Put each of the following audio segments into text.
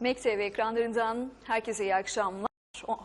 MEK ekranlarından herkese iyi akşamlar.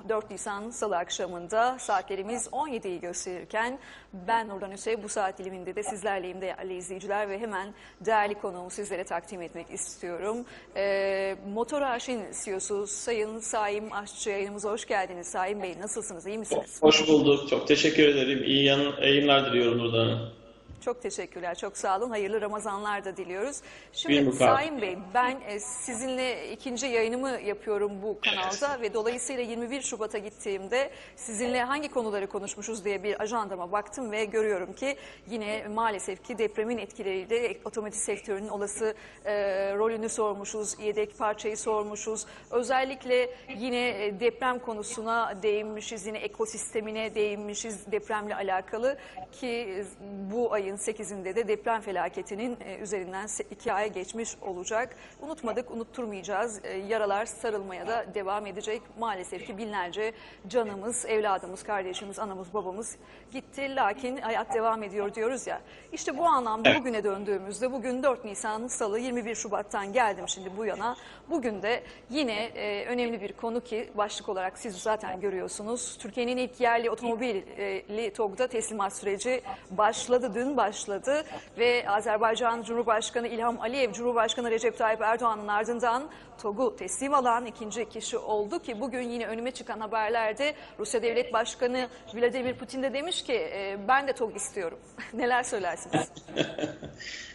4 Nisan Salı akşamında saatlerimiz 17'yi gösterirken ben Nurdan Hüseyin bu saat diliminde de sizlerleyim değerli izleyiciler ve hemen değerli konuğumu sizlere takdim etmek istiyorum. Ee, Motor Arşin CEO'su Sayın Saim Aşçı yayınımıza hoş geldiniz. Saim Bey nasılsınız, iyi misiniz? Hoş bulduk. Çok teşekkür ederim. İyi yayınlar diliyorum Nurdan. Çok teşekkürler, çok sağ olun. Hayırlı Ramazanlar da diliyoruz. Şimdi. Sayın Bey, ben e, sizinle ikinci yayınımı yapıyorum bu kanalda ve dolayısıyla 21 Şubat'a gittiğimde sizinle hangi konuları konuşmuşuz diye bir ajandama baktım ve görüyorum ki yine maalesef ki depremin etkileriyle otomotiv sektörünün olası e, rolünü sormuşuz, yedek parçayı sormuşuz. Özellikle yine e, deprem konusuna değinmişiz, yine ekosistemine değinmişiz depremle alakalı ki bu ayın 8'inde de deprem felaketinin e, üzerinden 2 ay geçmiş olacak. Unutmadık, unutturmayacağız. E, Yaralar sarılmaya da devam edecek. Maalesef ki binlerce canımız, evladımız, kardeşimiz, anamız, babamız gitti. Lakin hayat devam ediyor diyoruz ya. İşte bu anlamda Evet. bugüne döndüğümüzde bugün 4 Nisan Salı 21 Şubat'tan geldim şimdi bu yana. Bugün de yine e, önemli bir konu ki başlık olarak siz zaten görüyorsunuz. Türkiye'nin ilk yerli otomobilli TOG'da teslimat süreci başladı, dün başladı ve Azerbaycan Cumhurbaşkanı İlham Aliyev, Cumhurbaşkanı Recep Tayyip Erdoğan'ın ardından TOG'u teslim alan ikinci kişi oldu ki bugün yine önüme çıkan haberlerde Rusya Devlet Başkanı Vladimir Putin de demiş ki e, ben de TOG istiyorum. Neler söylersiniz?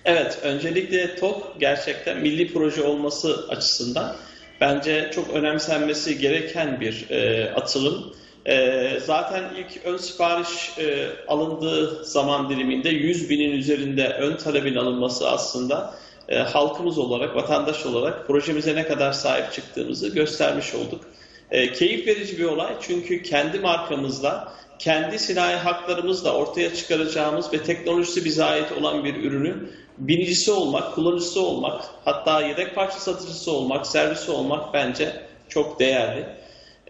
Evet, öncelikle TOK gerçekten milli proje olması açısından bence çok önemsenmesi gereken bir e, atılım. E, zaten ilk ön sipariş e, alındığı zaman diliminde 100 binin üzerinde ön talebin alınması aslında e, halkımız olarak, vatandaş olarak projemize ne kadar sahip çıktığımızı göstermiş olduk. E, keyif verici bir olay çünkü kendi markamızla, kendi sinayi haklarımızla ortaya çıkaracağımız ve teknolojisi bize ait olan bir ürünün binicisi olmak, kullanıcısı olmak, hatta yedek parça satıcısı olmak, servisi olmak bence çok değerli.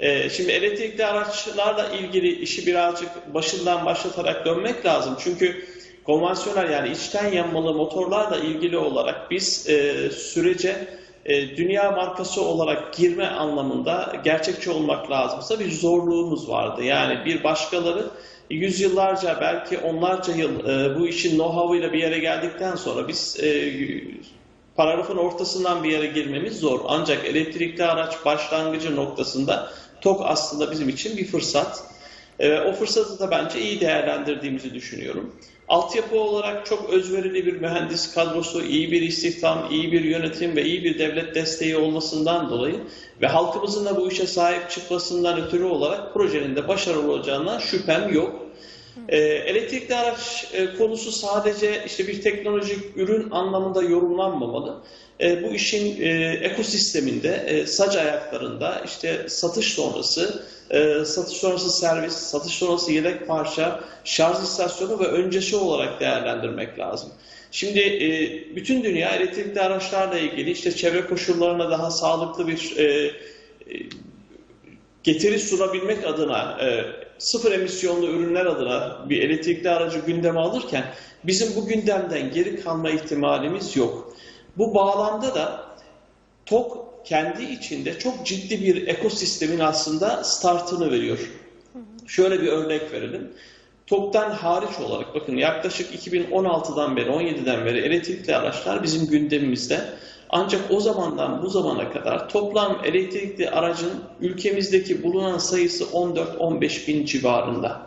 Ee, şimdi elektrikli araçlarla ilgili işi birazcık başından başlatarak dönmek lazım. Çünkü konvansiyonel yani içten yanmalı motorlarla ilgili olarak biz e, sürece e, dünya markası olarak girme anlamında gerçekçi olmak lazımsa bir zorluğumuz vardı. Yani bir başkaları yüzyıllarca belki onlarca yıl e, bu işin know-how'ıyla bir yere geldikten sonra biz e, paragrafın ortasından bir yere girmemiz zor. Ancak elektrikli araç başlangıcı noktasında TOK aslında bizim için bir fırsat. E, o fırsatı da bence iyi değerlendirdiğimizi düşünüyorum. Altyapı olarak çok özverili bir mühendis kadrosu, iyi bir istihdam, iyi bir yönetim ve iyi bir devlet desteği olmasından dolayı ve halkımızın da bu işe sahip çıkmasından ötürü olarak projenin de başarılı olacağına şüphem yok. Ee, elektrikli araç e, konusu sadece işte bir teknolojik ürün anlamında yorumlanmamalı. E, bu işin e, ekosisteminde, e, sac ayaklarında işte satış sonrası, e, satış sonrası servis, satış sonrası yedek parça, şarj istasyonu ve öncesi olarak değerlendirmek lazım. Şimdi e, bütün dünya elektrikli araçlarla ilgili işte çevre koşullarına daha sağlıklı bir e, e, getiri sunabilmek adına e, sıfır emisyonlu ürünler adına bir elektrikli aracı gündeme alırken bizim bu gündemden geri kalma ihtimalimiz yok. Bu bağlamda da TOK kendi içinde çok ciddi bir ekosistemin aslında startını veriyor. Şöyle bir örnek verelim. TOK'tan hariç olarak bakın yaklaşık 2016'dan beri 17'den beri elektrikli araçlar bizim gündemimizde. Ancak o zamandan bu zamana kadar toplam elektrikli aracın ülkemizdeki bulunan sayısı 14-15 bin civarında.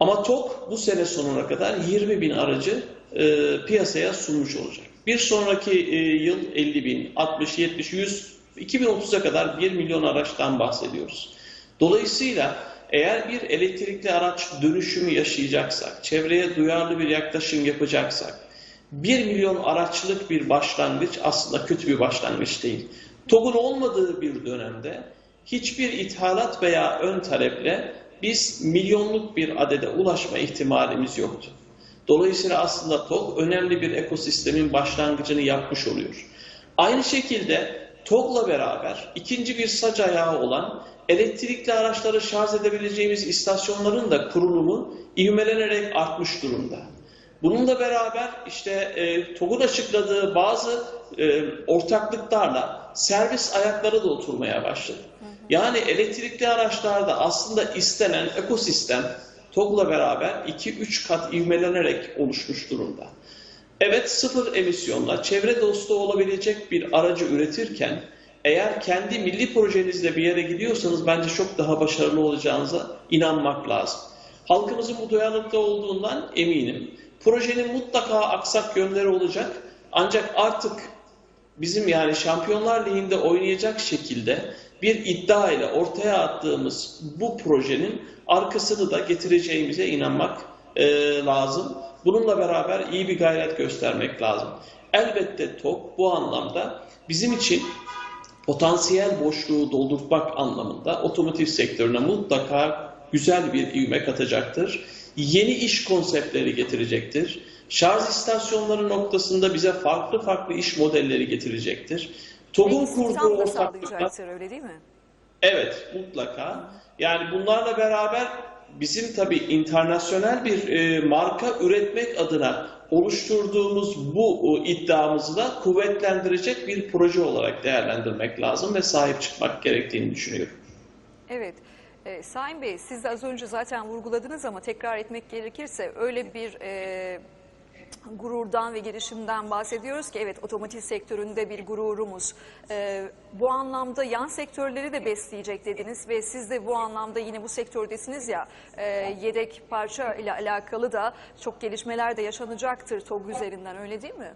Ama TOK bu sene sonuna kadar 20 bin aracı e, piyasaya sunmuş olacak. Bir sonraki e, yıl 50 bin, 60, 70, 100, 2030'a kadar 1 milyon araçtan bahsediyoruz. Dolayısıyla eğer bir elektrikli araç dönüşümü yaşayacaksak, çevreye duyarlı bir yaklaşım yapacaksak, 1 milyon araçlık bir başlangıç aslında kötü bir başlangıç değil. TOG'un olmadığı bir dönemde hiçbir ithalat veya ön taleple biz milyonluk bir adede ulaşma ihtimalimiz yoktu. Dolayısıyla aslında TOG önemli bir ekosistemin başlangıcını yapmış oluyor. Aynı şekilde TOG'la beraber ikinci bir sac ayağı olan elektrikli araçları şarj edebileceğimiz istasyonların da kurulumu ivmelenerek artmış durumda. Bununla beraber işte e, TOG'un açıkladığı bazı e, ortaklıklarla servis ayakları da oturmaya başladı. Yani elektrikli araçlarda aslında istenen ekosistem TOG'la beraber 2-3 kat ivmelenerek oluşmuş durumda. Evet sıfır emisyonla çevre dostu olabilecek bir aracı üretirken eğer kendi milli projenizle bir yere gidiyorsanız bence çok daha başarılı olacağınıza inanmak lazım. Halkımızın bu duyarlılıkta olduğundan eminim. Projenin mutlaka aksak yönleri olacak. Ancak artık bizim yani Şampiyonlar Ligi'nde oynayacak şekilde bir iddia ile ortaya attığımız bu projenin arkasını da getireceğimize inanmak e, lazım. Bununla beraber iyi bir gayret göstermek lazım. Elbette TOK bu anlamda bizim için potansiyel boşluğu doldurmak anlamında otomotiv sektörüne mutlaka güzel bir ivme katacaktır. Yeni iş konseptleri getirecektir. Şarj istasyonları noktasında bize farklı farklı iş modelleri getirecektir. TOG'un kurduğu ortaklıklar öyle değil mi? Evet, mutlaka. Yani bunlarla beraber bizim tabii internasyonel bir e, marka üretmek adına oluşturduğumuz bu e, iddiamızı da kuvvetlendirecek bir proje olarak değerlendirmek lazım ve sahip çıkmak gerektiğini düşünüyorum. Evet. E, Sayın Bey siz de az önce zaten vurguladınız ama tekrar etmek gerekirse öyle bir e, gururdan ve girişimden bahsediyoruz ki evet otomotiv sektöründe bir gururumuz. E, bu anlamda yan sektörleri de besleyecek dediniz ve siz de bu anlamda yine bu sektördesiniz ya e, yedek parça ile alakalı da çok gelişmeler de yaşanacaktır TOG üzerinden öyle değil mi?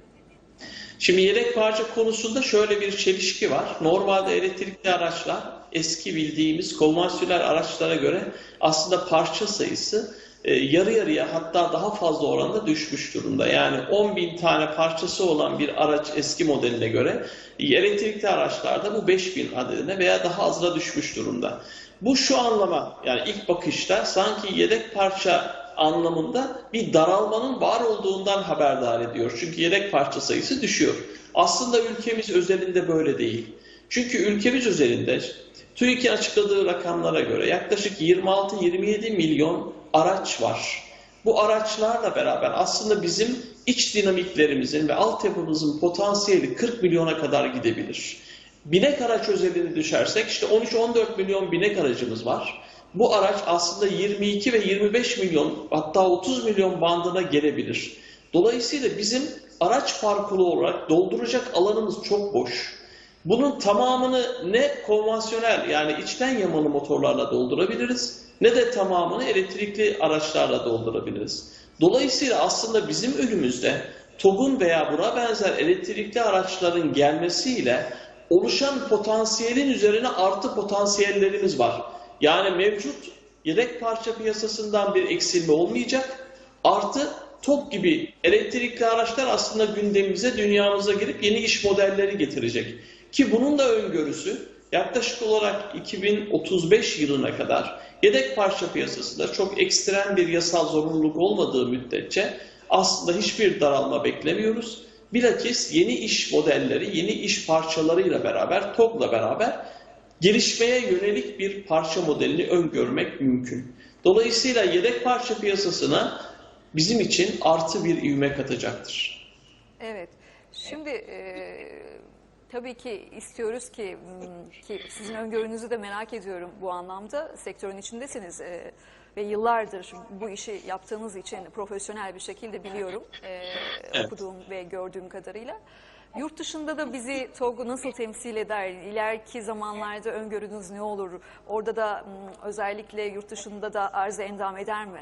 Şimdi yedek parça konusunda şöyle bir çelişki var. Normalde elektrikli araçlar eski bildiğimiz konvansiyonel araçlara göre aslında parça sayısı e, yarı yarıya hatta daha fazla oranda düşmüş durumda. Yani 10 bin tane parçası olan bir araç eski modeline göre elektrikli araçlarda bu 5 bin adedine veya daha azına düşmüş durumda. Bu şu anlama yani ilk bakışta sanki yedek parça anlamında bir daralmanın var olduğundan haberdar ediyor. Çünkü yedek parça sayısı düşüyor. Aslında ülkemiz özelinde böyle değil. Çünkü ülkemiz özelinde TÜİK'in açıkladığı rakamlara göre yaklaşık 26-27 milyon araç var. Bu araçlarla beraber aslında bizim iç dinamiklerimizin ve altyapımızın potansiyeli 40 milyona kadar gidebilir. Binek araç özelini düşersek işte 13-14 milyon binek aracımız var. Bu araç aslında 22 ve 25 milyon hatta 30 milyon bandına gelebilir. Dolayısıyla bizim araç parkuru olarak dolduracak alanımız çok boş. Bunun tamamını ne konvansiyonel yani içten yamalı motorlarla doldurabiliriz ne de tamamını elektrikli araçlarla doldurabiliriz. Dolayısıyla aslında bizim önümüzde TOG'un veya buna benzer elektrikli araçların gelmesiyle oluşan potansiyelin üzerine artı potansiyellerimiz var. Yani mevcut yedek parça piyasasından bir eksilme olmayacak. Artı TOG gibi elektrikli araçlar aslında gündemimize, dünyamıza girip yeni iş modelleri getirecek. Ki bunun da öngörüsü yaklaşık olarak 2035 yılına kadar yedek parça piyasasında çok ekstrem bir yasal zorunluluk olmadığı müddetçe aslında hiçbir daralma beklemiyoruz. Bilakis yeni iş modelleri, yeni iş parçalarıyla beraber, TOG'la beraber gelişmeye yönelik bir parça modelini öngörmek mümkün. Dolayısıyla yedek parça piyasasına bizim için artı bir ivme katacaktır. Evet. Şimdi e, tabii ki istiyoruz ki ki sizin öngörünüzü de merak ediyorum bu anlamda. Sektörün içindesiniz e, ve yıllardır bu işi yaptığınız için profesyonel bir şekilde biliyorum e, Evet. okuduğum ve gördüğüm kadarıyla. Yurt dışında da bizi TOG nasıl temsil eder? İleriki zamanlarda öngörünüz ne olur? Orada da m, özellikle yurt dışında da arıza endam eder mi?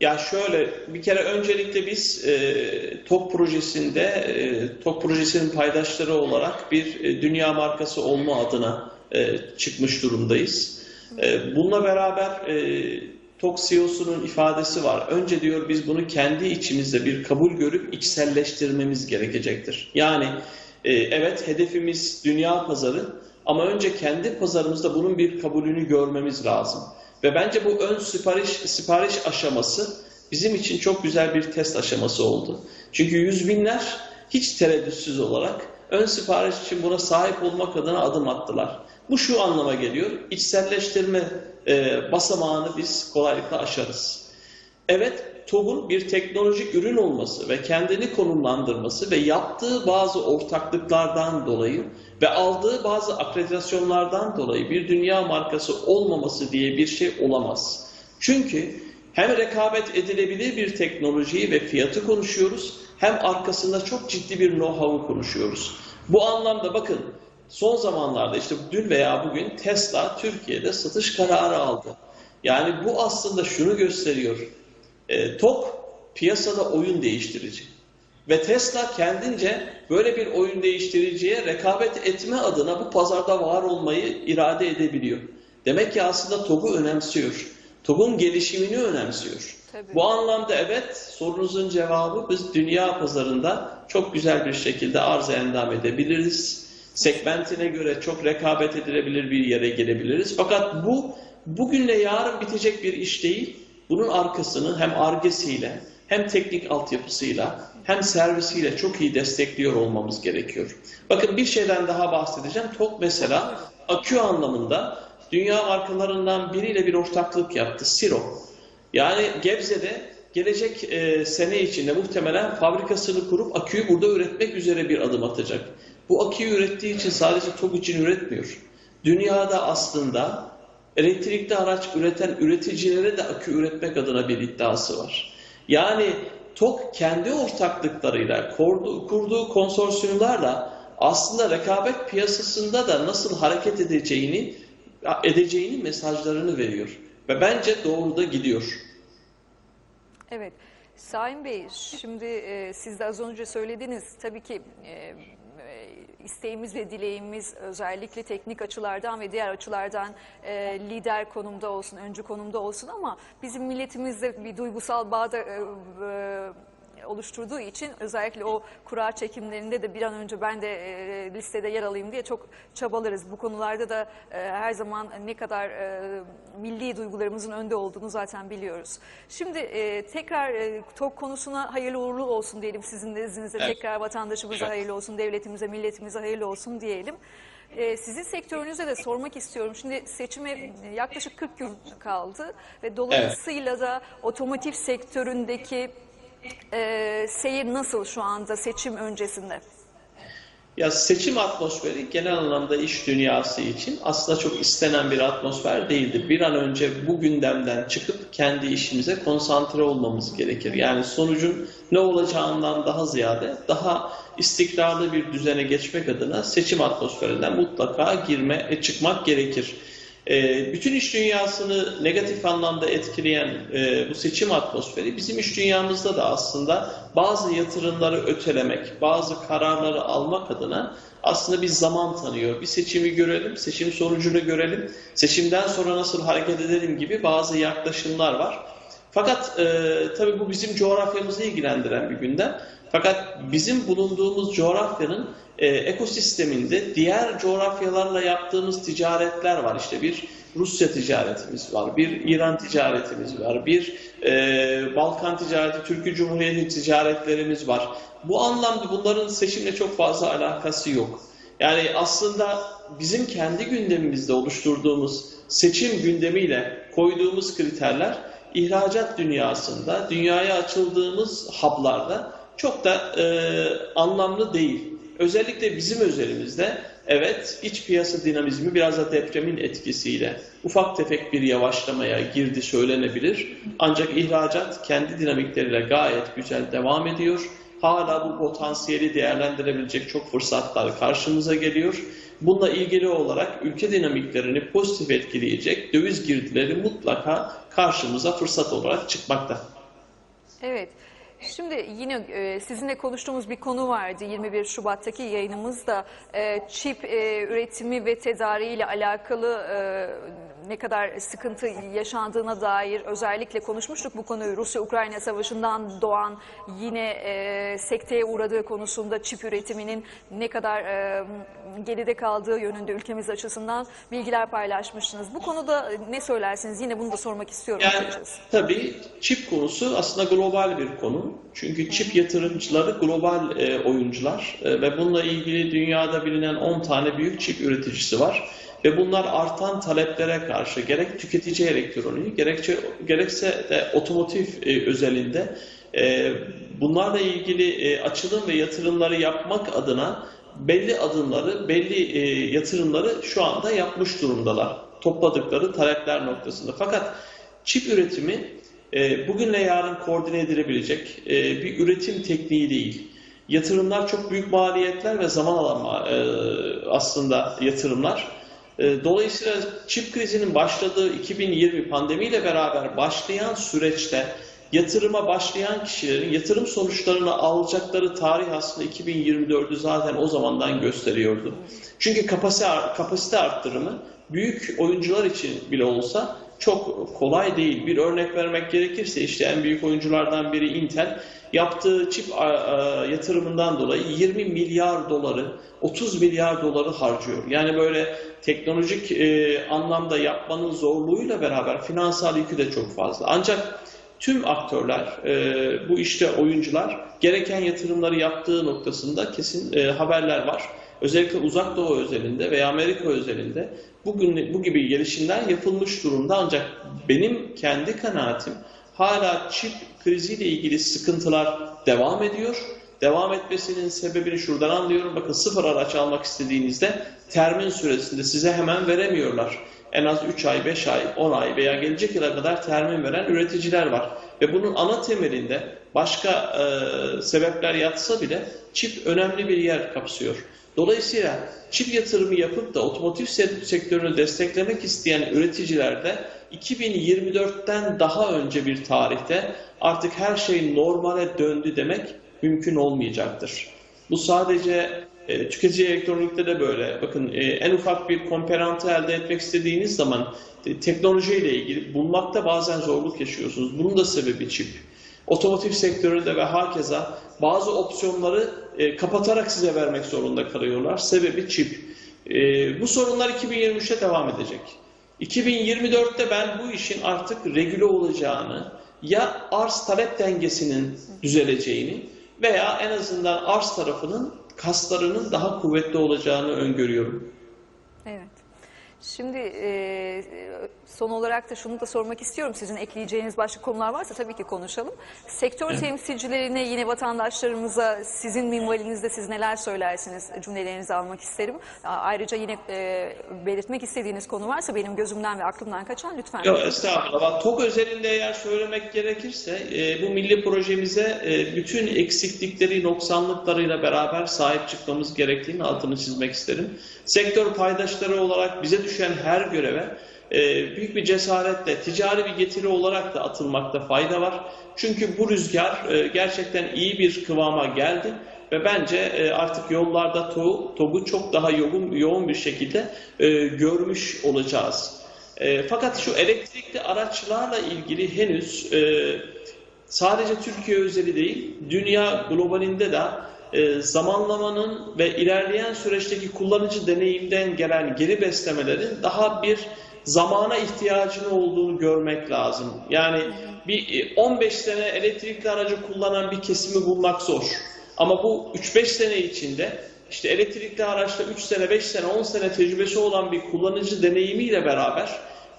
Ya şöyle bir kere öncelikle biz e, TOK projesinde e, TOK projesinin paydaşları olarak bir e, dünya markası olma adına e, çıkmış durumdayız. E, bununla beraber e, TOK CEO'sunun ifadesi var. Önce diyor biz bunu kendi içimizde bir kabul görüp içselleştirmemiz gerekecektir. Yani e, evet hedefimiz dünya pazarı ama önce kendi pazarımızda bunun bir kabulünü görmemiz lazım. Ve bence bu ön sipariş, sipariş aşaması bizim için çok güzel bir test aşaması oldu. Çünkü yüz binler hiç tereddütsüz olarak ön sipariş için buna sahip olmak adına adım attılar. Bu şu anlama geliyor, içselleştirme e, basamağını biz kolaylıkla aşarız. Evet, TOG'un bir teknolojik ürün olması ve kendini konumlandırması ve yaptığı bazı ortaklıklardan dolayı ve aldığı bazı akreditasyonlardan dolayı bir dünya markası olmaması diye bir şey olamaz. Çünkü hem rekabet edilebilir bir teknolojiyi ve fiyatı konuşuyoruz hem arkasında çok ciddi bir know-how'u konuşuyoruz. Bu anlamda bakın son zamanlarda işte dün veya bugün Tesla Türkiye'de satış kararı aldı. Yani bu aslında şunu gösteriyor. E, TOK piyasada oyun değiştirici. Ve Tesla kendince böyle bir oyun değiştiriciye rekabet etme adına bu pazarda var olmayı irade edebiliyor. Demek ki aslında TOG'u önemsiyor. TOG'un gelişimini önemsiyor. Tabii. Bu anlamda evet sorunuzun cevabı biz dünya pazarında çok güzel bir şekilde arz endam edebiliriz. Segmentine göre çok rekabet edilebilir bir yere gelebiliriz. Fakat bu bugünle yarın bitecek bir iş değil. Bunun arkasını hem argesiyle hem teknik altyapısıyla hem servisiyle çok iyi destekliyor olmamız gerekiyor. Bakın bir şeyden daha bahsedeceğim. TOK mesela akü anlamında dünya markalarından biriyle bir ortaklık yaptı. Siro. Yani Gebze'de gelecek e, sene içinde muhtemelen fabrikasını kurup aküyü burada üretmek üzere bir adım atacak. Bu aküyü ürettiği için sadece TOG için üretmiyor. Dünyada aslında elektrikli araç üreten üreticilere de akü üretmek adına bir iddiası var. Yani TOG kendi ortaklıklarıyla kurduğu, konsorsiyumlarla aslında rekabet piyasasında da nasıl hareket edeceğini edeceğini mesajlarını veriyor. Ve bence doğru da gidiyor. Evet. Sayın Bey, şimdi e, siz de az önce söylediniz. Tabii ki e, isteğimiz ve dileğimiz özellikle teknik açılardan ve diğer açılardan e, lider konumda olsun, öncü konumda olsun ama bizim milletimizde bir duygusal bağ da e, e, oluşturduğu için özellikle o kura çekimlerinde de bir an önce ben de e, listede yer alayım diye çok çabalarız. Bu konularda da e, her zaman ne kadar e, milli duygularımızın önde olduğunu zaten biliyoruz. Şimdi e, tekrar e, TOK konusuna hayırlı uğurlu olsun diyelim sizin de izninizle. Evet. Tekrar vatandaşımıza Evet. hayırlı olsun, devletimize, milletimize hayırlı olsun diyelim. E, sizin sektörünüze de sormak istiyorum. Şimdi seçime yaklaşık 40 gün kaldı ve dolayısıyla da otomotiv sektöründeki e, seyir nasıl şu anda seçim öncesinde? Ya seçim atmosferi genel anlamda iş dünyası için aslında çok istenen bir atmosfer değildir. Bir an önce bu gündemden çıkıp kendi işimize konsantre olmamız gerekir. Yani sonucun ne olacağından daha ziyade daha istikrarlı bir düzene geçmek adına seçim atmosferinden mutlaka girme, çıkmak gerekir. E, bütün iş dünyasını negatif anlamda etkileyen e, bu seçim atmosferi bizim iş dünyamızda da aslında bazı yatırımları ötelemek, bazı kararları almak adına aslında bir zaman tanıyor. Bir seçimi görelim, seçim sonucunu görelim, seçimden sonra nasıl hareket edelim gibi bazı yaklaşımlar var. Fakat e, tabii bu bizim coğrafyamızı ilgilendiren bir gündem. Fakat bizim bulunduğumuz coğrafyanın e, ekosisteminde diğer coğrafyalarla yaptığımız ticaretler var. İşte bir Rusya ticaretimiz var, bir İran ticaretimiz var, bir e, Balkan ticareti, Türkiye Cumhuriyeti ticaretlerimiz var. Bu anlamda bunların seçimle çok fazla alakası yok. Yani aslında bizim kendi gündemimizde oluşturduğumuz seçim gündemiyle koyduğumuz kriterler ihracat dünyasında, dünyaya açıldığımız hub'larda çok da e, anlamlı değil. Özellikle bizim özelimizde evet iç piyasa dinamizmi biraz da depremin etkisiyle ufak tefek bir yavaşlamaya girdi söylenebilir. Ancak ihracat kendi dinamikleriyle gayet güzel devam ediyor. Hala bu potansiyeli değerlendirebilecek çok fırsatlar karşımıza geliyor. Bununla ilgili olarak ülke dinamiklerini pozitif etkileyecek döviz girdileri mutlaka karşımıza fırsat olarak çıkmakta. Evet. Şimdi yine e, sizinle konuştuğumuz bir konu vardı. 21 Şubat'taki yayınımızda e, çip e, üretimi ve tedariği ile alakalı ne kadar sıkıntı yaşandığına dair özellikle konuşmuştuk bu konuyu. Rusya-Ukrayna savaşından doğan yine e, sekteye uğradığı konusunda çip üretiminin ne kadar e, geride kaldığı yönünde ülkemiz açısından bilgiler paylaşmıştınız. Bu konuda ne söylersiniz? Yine bunu da sormak istiyorum. Yani açıkçası. tabii çip konusu aslında global bir konu. Çünkü çip yatırımcıları global e, oyuncular e, ve bununla ilgili dünyada bilinen 10 tane büyük çip üreticisi var. Ve bunlar artan taleplere karşı gerek tüketici elektroniği gerekçe, gerekse de otomotiv e, özelinde e, bunlarla ilgili e, açılım ve yatırımları yapmak adına belli adımları, belli e, yatırımları şu anda yapmış durumdalar. Topladıkları talepler noktasında. Fakat çip üretimi e, bugünle yarın koordine edilebilecek e, bir üretim tekniği değil. Yatırımlar çok büyük maliyetler ve zaman alan e, aslında yatırımlar. E, Dolayısıyla çip krizinin başladığı 2020 pandemiyle beraber başlayan süreçte yatırıma başlayan kişilerin yatırım sonuçlarını alacakları tarih aslında 2024'ü zaten o zamandan gösteriyordu. Çünkü kapasite, kapasite arttırımı büyük oyuncular için bile olsa çok kolay değil. Bir örnek vermek gerekirse işte en büyük oyunculardan biri Intel yaptığı çip yatırımından dolayı 20 milyar doları, 30 milyar doları harcıyor. Yani böyle teknolojik e, anlamda yapmanın zorluğuyla beraber finansal yükü de çok fazla. Ancak tüm aktörler, e, bu işte oyuncular gereken yatırımları yaptığı noktasında kesin e, haberler var. Özellikle Uzak Doğu özelinde veya Amerika özelinde bugün bu gibi gelişimler yapılmış durumda ancak benim kendi kanaatim hala çip kriziyle ilgili sıkıntılar devam ediyor. Devam etmesinin sebebini şuradan anlıyorum. Bakın sıfır araç almak istediğinizde termin süresinde size hemen veremiyorlar. En az 3 ay, 5 ay, 10 ay veya gelecek yıla kadar termin veren üreticiler var. Ve bunun ana temelinde başka e, sebepler yatsa bile çip önemli bir yer kapsıyor. Dolayısıyla çip yatırımı yapıp da otomotiv sektörünü desteklemek isteyen üreticiler de 2024'ten daha önce bir tarihte artık her şey normale döndü demek mümkün olmayacaktır. Bu sadece e, tüketici elektronikte de böyle. Bakın e, en ufak bir komponentı elde etmek istediğiniz zaman e, teknolojiyle ilgili bulmakta bazen zorluk yaşıyorsunuz. Bunun da sebebi çip. Otomotiv sektöründe ve hakeza bazı opsiyonları e, kapatarak size vermek zorunda kalıyorlar. Sebebi çip. E, bu sorunlar 2023'te devam edecek. 2024'te ben bu işin artık regüle olacağını ya arz talep dengesinin düzeleceğini veya en azından arz tarafının kaslarının daha kuvvetli olacağını öngörüyorum. Evet. Şimdi e, son olarak da şunu da sormak istiyorum. Sizin ekleyeceğiniz başka konular varsa tabii ki konuşalım. Sektör temsilcilerine yine vatandaşlarımıza sizin minvalinizde siz neler söylersiniz cümlelerinizi almak isterim. A- Ayrıca yine e, belirtmek istediğiniz konu varsa benim gözümden ve aklımdan kaçan lütfen. Yok estağfurullah. Bak, TOG özelinde eğer söylemek gerekirse e, bu milli projemize e, bütün eksiklikleri, noksanlıklarıyla beraber sahip çıkmamız gerektiğini altını çizmek isterim. Sektör paydaşları olarak bize düşen her göreve büyük bir cesaretle, ticari bir getiri olarak da atılmakta fayda var. Çünkü bu rüzgar e, gerçekten iyi bir kıvama geldi ve bence e, artık yollarda TOG'u TOG'u çok daha yoğun, yoğun bir şekilde e, görmüş olacağız. Fakat şu elektrikli araçlarla ilgili henüz sadece Türkiye özeli değil, dünya globalinde de zamanlamanın ve ilerleyen süreçteki kullanıcı deneyimden gelen geri beslemelerin daha bir zamana ihtiyacının olduğunu görmek lazım. Yani bir e, 15 sene elektrikli aracı kullanan bir kesimi bulmak zor. Ama bu 3-5 sene içinde işte elektrikli araçta 3 sene, 5 sene, 10 sene tecrübesi olan bir kullanıcı deneyimiyle beraber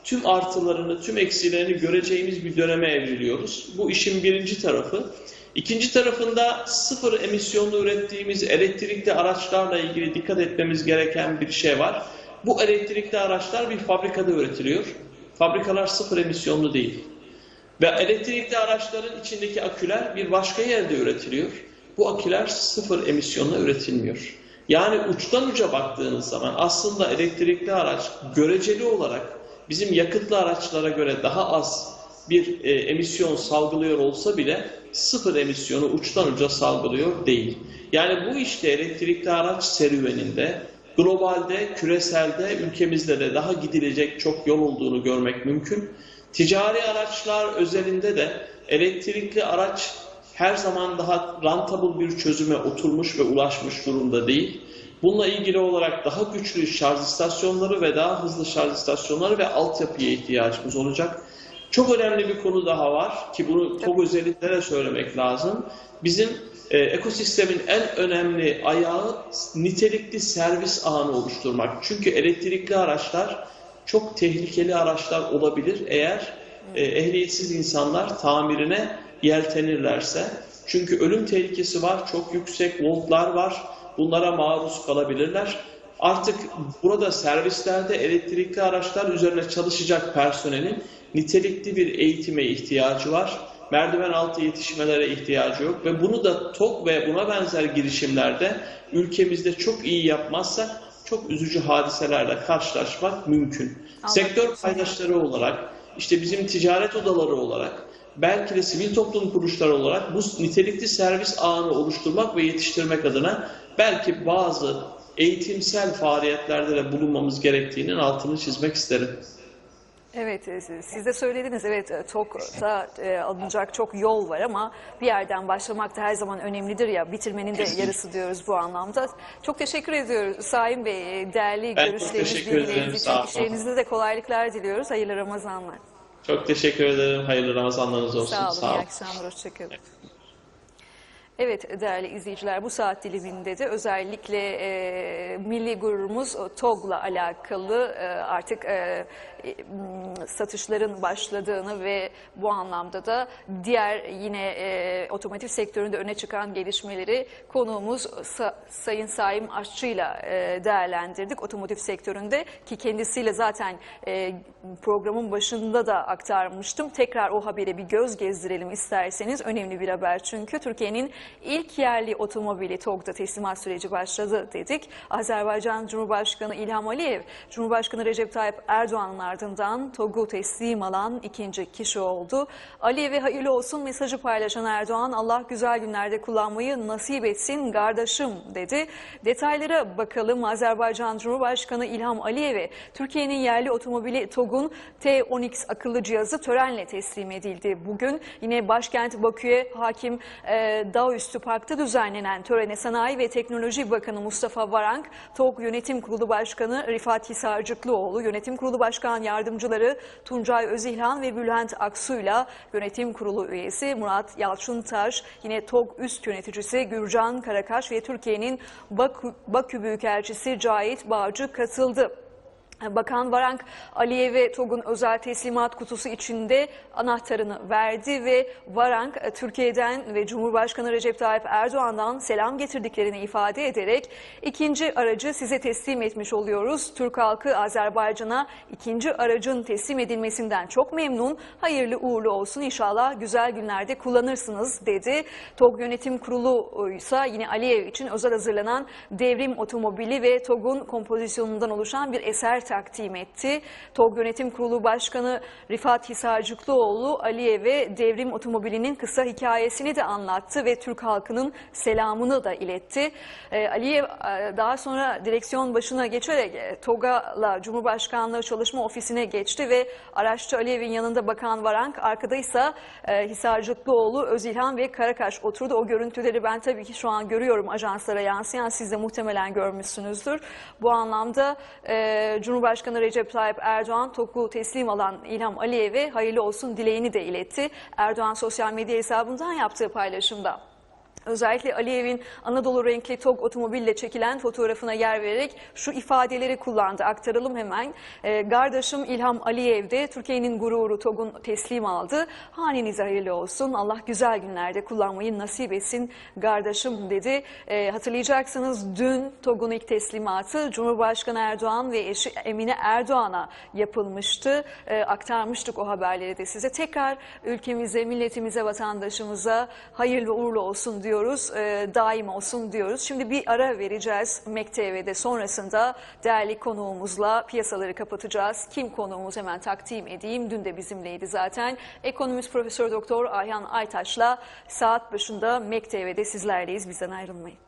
tüm artılarını, tüm eksilerini göreceğimiz bir döneme evriliyoruz. Bu işin birinci tarafı. İkinci tarafında sıfır emisyonlu ürettiğimiz elektrikli araçlarla ilgili dikkat etmemiz gereken bir şey var. Bu elektrikli araçlar bir fabrikada üretiliyor. Fabrikalar sıfır emisyonlu değil. Ve elektrikli araçların içindeki aküler bir başka yerde üretiliyor. Bu aküler sıfır emisyonla üretilmiyor. Yani uçtan uca baktığınız zaman aslında elektrikli araç göreceli olarak bizim yakıtlı araçlara göre daha az bir e, emisyon salgılıyor olsa bile sıfır emisyonu uçtan uca salgılıyor değil. Yani bu işte elektrikli araç serüveninde globalde, küreselde, ülkemizde de daha gidilecek çok yol olduğunu görmek mümkün. Ticari araçlar özelinde de elektrikli araç her zaman daha rentable bir çözüme oturmuş ve ulaşmış durumda değil. Bununla ilgili olarak daha güçlü şarj istasyonları ve daha hızlı şarj istasyonları ve altyapıya ihtiyacımız olacak. Çok önemli bir konu daha var ki bunu çok özellikle de söylemek lazım. Bizim e, ekosistemin en önemli ayağı nitelikli servis ağını oluşturmak. Çünkü elektrikli araçlar çok tehlikeli araçlar olabilir eğer e, ehliyetsiz insanlar tamirine yeltenirlerse. Çünkü ölüm tehlikesi var, çok yüksek voltlar var. Bunlara maruz kalabilirler. Artık burada servislerde elektrikli araçlar üzerine çalışacak personelin nitelikli bir eğitime ihtiyacı var. Merdiven altı yetişmelere ihtiyacı yok ve bunu da TOK ve buna benzer girişimlerde ülkemizde çok iyi yapmazsak çok üzücü hadiselerle karşılaşmak mümkün. Allah Sektör paydaşları olarak, işte bizim ticaret odaları olarak, belki de sivil toplum kuruluşları olarak bu nitelikli servis ağını oluşturmak ve yetiştirmek adına belki bazı eğitimsel faaliyetlerde de bulunmamız gerektiğinin altını çizmek isterim. Evet, e, siz de söylediniz. Evet, e, TOK'ta e, alınacak çok yol var ama bir yerden başlamak da her zaman önemlidir ya. Bitirmenin de yarısı diyoruz bu anlamda. Çok teşekkür ediyoruz Sayın Bey. Değerli Ben görüşleriniz, bilgileriniz için işlerinizde de kolaylıklar diliyoruz. Hayırlı Ramazanlar. Çok teşekkür ederim. Hayırlı Ramazanlarınız olsun. Sağ olun, Sağ iyi olun. akşamlar, hoşçakalın. Evet değerli izleyiciler bu saat diliminde de özellikle e, milli gururumuz o TOG'la alakalı e, artık e, e, satışların başladığını ve bu anlamda da diğer yine e, otomotiv sektöründe öne çıkan gelişmeleri konuğumuz Sa- Sayın Saim Aşçı'yla e, değerlendirdik otomotiv sektöründe ki kendisiyle zaten e, programın başında da aktarmıştım. Tekrar o habere bir göz gezdirelim isterseniz. Önemli bir haber çünkü Türkiye'nin ilk yerli otomobili TOG'da teslimat süreci başladı dedik. Azerbaycan Cumhurbaşkanı İlham Aliyev, Cumhurbaşkanı Recep Tayyip Erdoğan'ın ardından TOG'u teslim alan ikinci kişi oldu. Aliyev'e hayırlı olsun mesajı paylaşan Erdoğan, Allah güzel günlerde kullanmayı nasip etsin kardeşim dedi. Detaylara bakalım. Azerbaycan Cumhurbaşkanı İlham Aliyev'e Türkiye'nin yerli otomobili TOG'un T-10X akıllı cihazı törenle teslim edildi. Bugün yine başkent Bakü'ye hakim e, Dağüstü Park'ta düzenlenen törene Sanayi ve Teknoloji Bakanı Mustafa Varank, TOG Yönetim Kurulu Başkanı Rifat Hisarcıklıoğlu, Yönetim Kurulu Başkan Yardımcıları Tuncay Özilhan ve Bülent Aksu'yla Yönetim Kurulu üyesi Murat Yalçıntaş, yine TOG Üst Yöneticisi Gürcan Karakaş ve Türkiye'nin Bakü, Bakü Büyükelçisi Cahit Bağcı katıldı. Bakan Varank Aliyev'e TOG'un özel teslimat kutusu içinde anahtarını verdi ve Varank e, Türkiye'den ve Cumhurbaşkanı Recep Tayyip Erdoğan'dan selam getirdiklerini ifade ederek ikinci aracı size teslim etmiş oluyoruz. Türk halkı Azerbaycan'a ikinci aracın teslim edilmesinden çok memnun. Hayırlı uğurlu olsun inşallah güzel günlerde kullanırsınız dedi. TOG Yönetim Kurulu ise yine Aliyev için özel hazırlanan devrim otomobili ve TOG'un kompozisyonundan oluşan bir eser takdim etti. TOG Yönetim Kurulu Başkanı Rifat Hisarcıklıoğlu Aliyev'e devrim otomobilinin kısa hikayesini de anlattı ve Türk halkının selamını da iletti. Ee, Aliyev e, daha sonra direksiyon başına geçerek e, TOG'la Cumhurbaşkanlığı Çalışma Ofisi'ne geçti ve araççı Aliyev'in yanında Bakan Varank, arkada ise e, Hisarcıklıoğlu, Özilhan ve Karakaş oturdu. O görüntüleri ben tabii ki şu an görüyorum ajanslara yansıyan. Siz de muhtemelen görmüşsünüzdür. Bu anlamda e, Cumhurbaşkanı Recep Tayyip Erdoğan TOG'u teslim alan İlham Aliyev'e hayırlı olsun dileğini de iletti. Erdoğan sosyal medya hesabından yaptığı paylaşımda. Özellikle Aliyev'in Anadolu renkli TOG otomobille çekilen fotoğrafına yer vererek şu ifadeleri kullandı. Aktaralım hemen. E, Kardeşim İlham Aliyev de Türkiye'nin gururu TOG'un teslim aldı. Hanenize hayırlı olsun. Allah güzel günlerde kullanmayı nasip etsin kardeşim dedi. E, hatırlayacaksınız dün TOG'un ilk teslimatı Cumhurbaşkanı Erdoğan ve eşi Emine Erdoğan'a yapılmıştı. E, aktarmıştık o haberleri de size. Tekrar ülkemize, milletimize, vatandaşımıza hayırlı uğurlu olsun diyoruz. E, daim olsun diyoruz. Şimdi bir ara vereceğiz MEK TV'de. Sonrasında değerli konuğumuzla piyasaları kapatacağız. Kim konuğumuz hemen takdim edeyim. Dün de bizimleydi zaten. Ekonomist Profesör Doktor Ayhan Aytaş'la saat başında MEK TV'de sizlerleyiz. Bizden ayrılmayın.